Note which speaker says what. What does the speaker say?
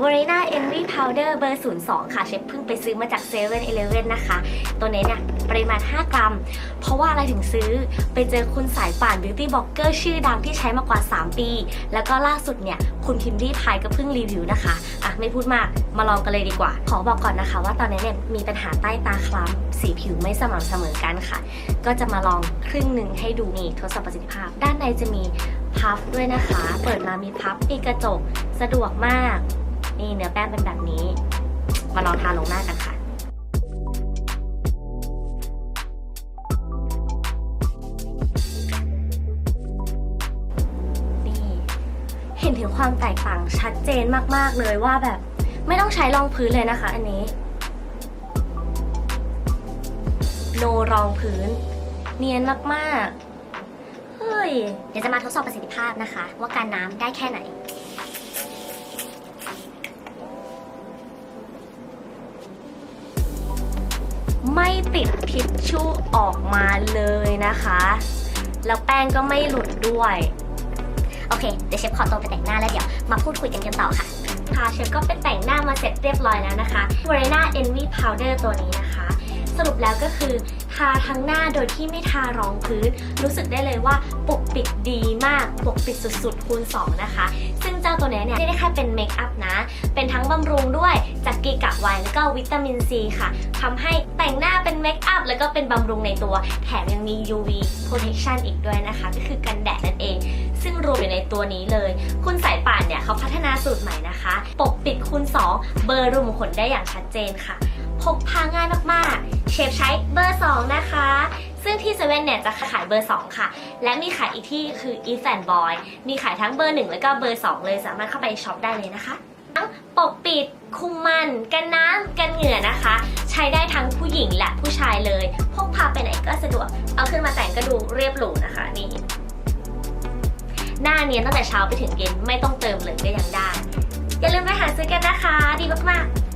Speaker 1: v e r e n a Envy Powder เบอร์ 02 ค่ะ เชฟเพิ่งไปซื้อมาจาก7 e เ e ่ e อนะคะ ตัวนี้เนี่ยปริมาณ 5 กรัม เพราะว่าอะไรถึงซื้อไปเจอคุณสายป่าน Beauty Blogger ชื่อดังที่ใช้มากว่า 3 ปี แล้วก็ล่าสุดเนี่ย คุณพิมพ์รีพายก็เพิ่งรีวิวนะคะ อะ ไม่พูดมากมาลองกันเลยดีกว่า ขอบอกก่อนนะคะ ว่าตอนนี้เนี่ยมีปัญหาใต้ตาคล้ำสีผิวไม่สม่ำเสมอกันค่ะ ก็จะมาลองครึ่งหนึ่งให้ดูนี่ทดสอบประสิทธิภาพ ด้านในจะมี พัฟด้วยนะคะ เปิดมามีพัฟมีกระจกสะดวกมาก นี่เนื้อแป้งเป็นแบบนี้ มาลองทาลงหน้ากันค่ะนี่เห็นถึงความแตกต่างชัดเจนมาก ๆ เลยว่าแบบไม่ต้องใช้รองพื้นเลยนะคะ อันนี้ โนรองพื้น เนียนมาก ๆ เฮ้ย
Speaker 2: เดี๋ยวจะมาทดสอบประสิทธิภาพนะคะ ว่าการน้ำได้แค่ไหน
Speaker 1: ไม่ติดทิชชู่ออกมาเลยนะคะ แล้วแป้งก็ไม่หลุดด้วย
Speaker 2: โอเค เดี๋ยวเชฟขอตัวไปแต่งหน้าแล้วเดี๋ยวมาพูดคุยกันกันต่อค่ะ
Speaker 1: ค่ะเชฟก็ไปแต่งหน้ามาเสร็จเรียบร้อยแล้วนะคะ v e r e n a Envy Powder ตัวนี้นะคะ สรุปแล้วก็คือ ทาทั้งหน้าโดยที่ไม่ทารองพื้น รู้สึกได้เลยว่าปกปิดดีมาก ปกปิดสุดๆ คูณ 2 นะคะ ซึ่งเจ้าตัวนี้เนี่ยไม่ได้แค่เป็นเมคอัพนะ เป็นทั้งบำรุงด้วยจากกีกะไวแล้วก็วิตามินซีค่ะทำให้แต่งหน้าเป็นเมคอัพแล้วก็เป็นบำรุงในตัว แถมยังมี UV protection อีกด้วยนะคะ ก็คือกันแดดนั่นเอง ซึ่งรวมอยู่ในตัวนี้เลย คุณใส่ เขาพัฒนาสูตรใหม่นะคะ ปกปิดคูณ 2 เบอร์รูมขนได้อย่างชัดเจนค่ะ พกพาง่ายมากๆ เชฟใช้เบอร์ 2 นะคะ ซึ่งที่เซเว่นเนี่ยจะขายเบอร์ 2 ค่ะ และมีขายอีกที่คือ e f a n Boy มีขายทั้งเบอร์ 1 แล้วก็เบอร์ 2 เลยสามารถเข้าไปช็อปได้เลยนะคะทั้งปกปิดคุมมัน กันน้ำกันเหงื่อนะคะ ใช้ได้ทั้งผู้หญิงและผู้ชายเลย พกพาไปไหนก็สะดวก เอาขึ้นมาแต่งก็ดูเรียบหรูนะคะนี่ หน้าเนียนตั้งแต่เช้าไปถึงเย็นไม่ต้องเติมเลยก็ยังได้ อย่าลืมไปหาซื้อกันนะคะ ดีมากๆ